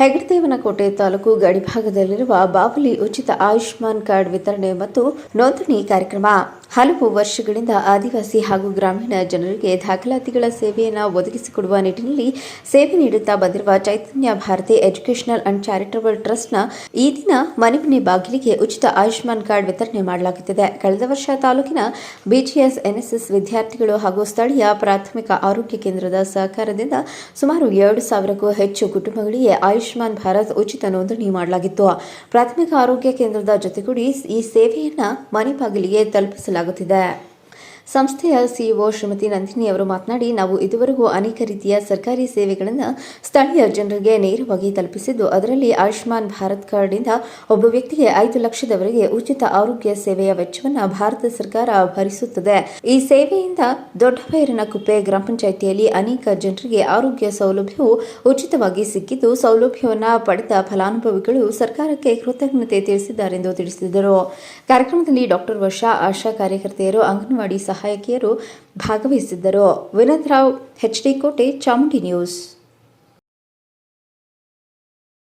ಹೆಗಡದೇವನಕೋಟೆ ತಾಲೂಕು ಗಡಿಭಾಗದಲ್ಲಿರುವ ಬಾವಲಿ ಉಚಿತ ಆಯುಷ್ಮಾನ್ ಕಾರ್ಡ್ ವಿತರಣೆ ಮತ್ತು ನೋಂದಣಿ ಕಾರ್ಯಕ್ರಮ. ಹಲವು ವರ್ಷಗಳಿಂದ ಆದಿವಾಸಿ ಹಾಗೂ ಗ್ರಾಮೀಣ ಜನರಿಗೆ ದಾಖಲಾತಿಗಳ ಸೇವೆಯನ್ನು ಒದಗಿಸಿಕೊಡುವ ನಿಟ್ಟಿನಲ್ಲಿ ಸೇವೆ ನೀಡುತ್ತಾ ಬಂದಿರುವ Chaitanya Bharati educational and charitable ಟ್ರಸ್ಟ್ನ ಈ ದಿನ ಮನೆ ಮನೆ ಬಾಗಿಲಿಗೆ ಉಚಿತ ಆಯುಷ್ಮಾನ್ ಕಾರ್ಡ್ ವಿತರಣೆ ಮಾಡಲಾಗುತ್ತಿದೆ. ಕಳೆದ ವರ್ಷ ತಾಲೂಕಿನ ಬಿಜಿಎಸ್, ಎನ್ಎಸ್ಎಸ್ ವಿದ್ಯಾರ್ಥಿಗಳು ಹಾಗೂ ಸ್ಥಳೀಯ ಪ್ರಾಥಮಿಕ ಆರೋಗ್ಯ ಕೇಂದ್ರದ ಸಹಕಾರದಿಂದ ಸುಮಾರು ಎರಡು ಸಾವಿರಕ್ಕೂ ಹೆಚ್ಚು ಕುಟುಂಬಗಳಿಗೆ ಆಯುಷ್ಮಾನ್ ಭಾರತ್ ಉಚಿತ ನೋಂದಣಿ ಮಾಡಲಾಗಿತ್ತು. ಪ್ರಾಥಮಿಕ ಆರೋಗ್ಯ ಕೇಂದ್ರದ ಜೊತೆಗೂಡಿ ಈ ಸೇವೆಯನ್ನು ಮನೆ ಬಾಗಿಲಿಗೆ ತಲುಪಿಸಲಾಗುತ್ತಿದೆ ಸಂಸ್ಥೆಯ ಸಿಇಒ ಶ್ರೀಮತಿ ನಂದಿನಿ ಅವರು ಮಾತನಾಡಿ, ನಾವು ಇದುವರೆಗೂ ಅನೇಕ ರೀತಿಯ ಸರ್ಕಾರಿ ಸೇವೆಗಳನ್ನು ಸ್ಥಳೀಯ ಜನರಿಗೆ ನೇರವಾಗಿ ತಲುಪಿಸಿದ್ದು, ಅದರಲ್ಲಿ ಆಯುಷ್ಮಾನ್ ಭಾರತ್ ಕಾರ್ಡ್ನಿಂದ ಒಬ್ಬ ವ್ಯಕ್ತಿಗೆ ಐದು ಲಕ್ಷದವರೆಗೆ ಉಚಿತ ಆರೋಗ್ಯ ಸೇವೆಯ ವೆಚ್ಚವನ್ನು ಭಾರತ ಸರ್ಕಾರ ಭರಿಸುತ್ತದೆ. ಈ ಸೇವೆಯಿಂದ ದೊಡ್ಡಬೈರನ ಕುಪ್ಪೆ ಗ್ರಾಮ ಪಂಚಾಯಿತಿಯಲ್ಲಿ ಅನೇಕ ಜನರಿಗೆ ಆರೋಗ್ಯ ಸೌಲಭ್ಯವು ಉಚಿತವಾಗಿ ಸಿಕ್ಕಿದ್ದು, ಸೌಲಭ್ಯವನ್ನು ಪಡೆದ ಫಲಾನುಭವಿಗಳು ಸರ್ಕಾರಕ್ಕೆ ಕೃತಜ್ಞತೆ ತಿಳಿಸಿದ್ದಾರೆಂದು ತಿಳಿಸಿದರು. ಕಾರ್ಯಕ್ರಮದಲ್ಲಿ ಡಾಕ್ಟರ್ ವರ್ಷಾ, ಆಶಾ ಕಾರ್ಯಕರ್ತೆಯರು, ಅಂಗನವಾಡಿ ಸಹಾಯಕಿಯರು ಭಾಗವಹಿಸಿದ್ದರು. ವಿನೋದ್ ರಾವ್ ಎಚ್ಡಿ ಕೋಟೆ ಚಾಮುಂಡಿ ನ್ಯೂಸ್.